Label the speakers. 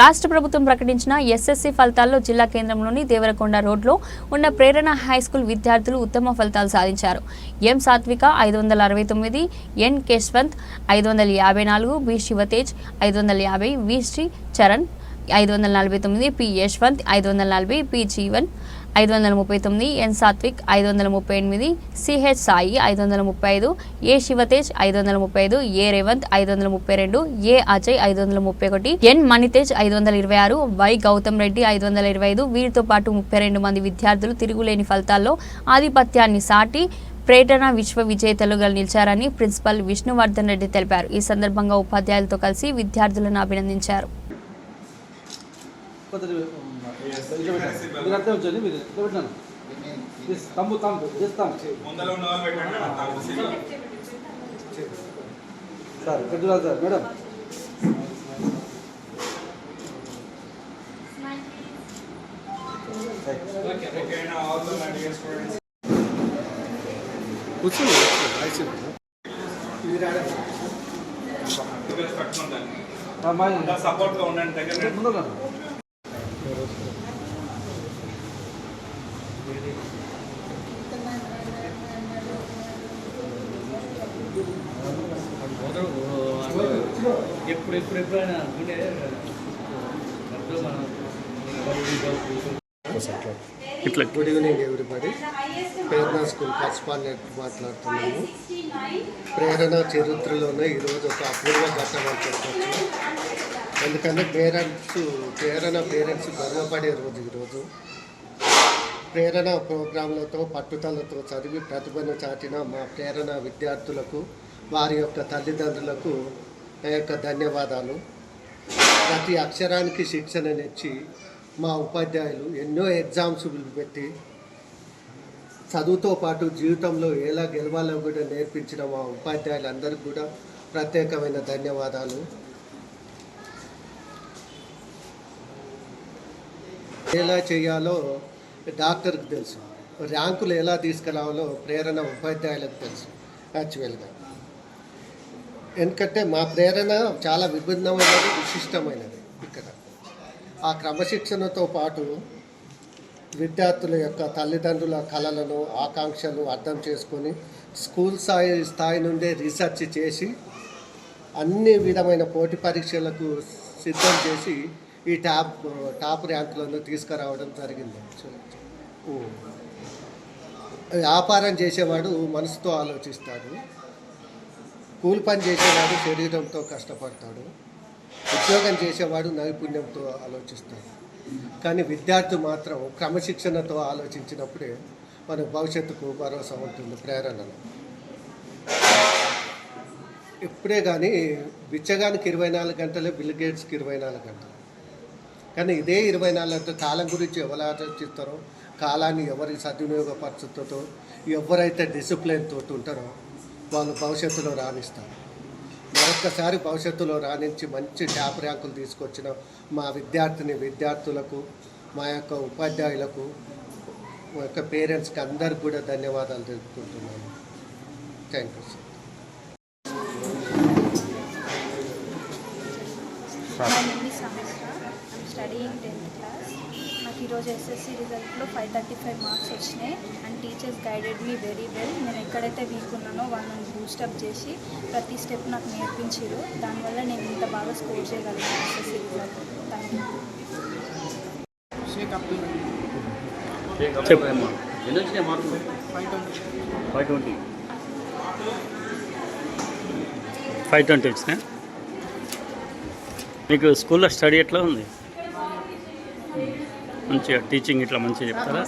Speaker 1: రాష్ట్ర ప్రభుత్వం ప్రకటించిన ఎస్ఎస్సీ ఫలితాల్లో జిల్లా కేంద్రంలోని దేవరకొండ రోడ్లో ఉన్న ప్రేరణ హై స్కూల్ విద్యార్థులు ఉత్తమ ఫలితాలు సాధించారు. ఎం సాత్విక ఐదు వందల అరవై తొమ్మిది ఎన్ కేశ్వంత్ ఐదు వందల యాభై నాలుగు బి శివతేజ్ ఐదు వందల యాభై వి శ్రీ చరణ్ ఐదు వందల నలభై తొమ్మిది పి యశ్వంత్ ఐదు వందల నలభై పి జీవన్ ఐదు వందల ముప్పై తొమ్మిది ఎన్ సాత్విక్ ఐదు వందల ముప్పై ఎనిమిది సిహెచ్ సాయి ఐదు వందల ముప్పై ఐదు ఏ శివతేజ్ ఐదు వందల ముప్పై ఐదు ఏ రేవంత్ ఐదు వందల ముప్పై రెండు ఏ అజయ్ ఐదు వందల ముప్పై ఒకటి ఎన్ మణితేజ్ ఐదు వందల ఇరవై ఆరు వై గౌతమ్ రెడ్డి ఐదు వందల ఇరవై ఐదు వీరితో పాటు ముప్పై రెండు మంది విద్యార్థులు తిరుగులేని ఫలితాల్లో ఆధిపత్యాన్ని సాటి ప్రేరణ విశ్వ విజేతలుగా నిలిచారని ప్రిన్సిపల్ విష్ణువర్ధన్ రెడ్డి తెలిపారు ఈ సందర్భంగా ఉపాధ్యాయులతో కలిసి విద్యార్థులను అభినందించారు
Speaker 2: కొద్దిగా ఇట్లా. మీరు అర్థం వచ్చండి మీరు. ఇట్లా పెట్టాను తమ్ము తమ్ము చేస్తాం. సార్ పెద్దరా సార్ మేడం. కూర్చోండి
Speaker 3: దగ్గర కట్టుకుంటాను
Speaker 2: అమ్మాయి
Speaker 3: అంతా సపోర్ట్గా ఉండండి దగ్గర
Speaker 4: ఎప్పుడు ఎప్పుడు ఎప్పుడైనా
Speaker 5: good evening everybody Prerana school correspondent మాట్లాడుతున్నాము. ప్రేరణ చరిత్రలోనే ఈరోజు ఒక అపూర్వ ఘట్టం అని చెప్పచ్చు. ఎందుకంటే పేరెంట్స్ ప్రేరణ పేరెంట్స్ గర్వపడే రోజు ఈరోజు. ప్రేరణ ప్రోగ్రాంలతో పట్టుదలతో చదివి ప్రతిభను చాటిన మా ప్రేరణ విద్యార్థులకు వారి యొక్క తల్లిదండ్రులకు నా యొక్క ధన్యవాదాలు. ప్రతి అక్షరానికి శిక్షణనిచ్చి మా ఉపాధ్యాయులు ఎన్నో ఎగ్జామ్స్ పెట్టి చదువుతో పాటు జీవితంలో ఎలా గెలవాలో కూడా నేర్పించిన మా ఉపాధ్యాయులందరికీ కూడా ప్రత్యేకమైన ధన్యవాదాలు. ఎలా చేయాలో డాక్టర్కి తెలుసు. ర్యాంకులు ఎలా తీసుకురావాలో ప్రేరణ ఉపాధ్యాయులకు తెలుసు. యాక్చువల్గా. ఎందుకంటే మా ప్రేరణ చాలా విభిన్నమైనది విశిష్టమైనది ఇక్కడ. ఆ క్రమశిక్షణతో పాటు విద్యార్థుల యొక్క తల్లిదండ్రుల కళలను ఆకాంక్షలు అర్థం చేసుకొని స్కూల్ స్థాయి స్థాయి నుండే రీసెర్చ్ చేసి అన్ని విధమైన పోటీ పరీక్షలకు సిద్ధం చేసి ఈ టాప్ టాప్ ర్యాంకులను తీసుకురావడం జరిగింది. వ్యాపారం చేసేవాడు మనసుతో ఆలోచిస్తాడు. కూలి పని చేసేవాడు శరీరంతో కష్టపడతాడు. ఉద్యోగం చేసేవాడు నైపుణ్యంతో ఆలోచిస్తాడు. కానీ విద్యార్థి మాత్రం క్రమశిక్షణతో ఆలోచించినప్పుడే మన భవిష్యత్తుకు భరోసా ఉంటుంది ప్రేరణలో. ఇప్పుడే కానీ బిచ్చగానికి ఇరవై నాలుగు గంటలే బిల్ గేట్స్కి ఇరవై నాలుగు గంటలు. కానీ ఇదే ఇరవై నాలుగు గంటల కాలం గురించి ఎవరు ఆలోచిస్తారో కాలాన్ని ఎవరి సద్వినియోగపరచుతో ఎవరైతే డిసిప్లిన్ తోటి ఉంటారో వాళ్ళు భవిష్యత్తులో రాణిస్తారు. మరొక్కసారి భవిష్యత్తులో రాణించి మంచి ట్యాప్ ర్యాంకులు తీసుకొచ్చిన మా విద్యార్థిని విద్యార్థులకు మా యొక్క ఉపాధ్యాయులకు మా యొక్క పేరెంట్స్కి అందరికి కూడా ధన్యవాదాలు తెలుపుకుంటున్నాను. Thank you sir.
Speaker 6: Studying 10th class. నాకు ఈరోజు ఎస్ఎస్సి రిజల్ట్లో ఫైవ్ థర్టీ ఫైవ్ మార్క్స్ వచ్చినాయి. And teachers guided me very well నేను ఎక్కడైతే వీక్ ఉన్నానో వాళ్ళని బూస్టప్ చేసి ప్రతి స్టెప్ నాకు నేర్పించారు. దానివల్ల నేను ఇంత బాగా స్కోర్ చేయగలిగాను ఎస్ఎస్సి రిజల్ట్ థ్యాంక్ యూ
Speaker 4: చెప్పమ్మా ఎన్ని వచ్చినాయి మార్కులు? ఫైవ్ ట్వంటీ
Speaker 5: ఫైవ్ ట్వంటీ వచ్చినాయి. మీకు స్కూల్లో స్టడీ ఎట్లా ఉంది? మంచిగా టీచింగ్ ఇట్లా మంచిగా చెప్తారా.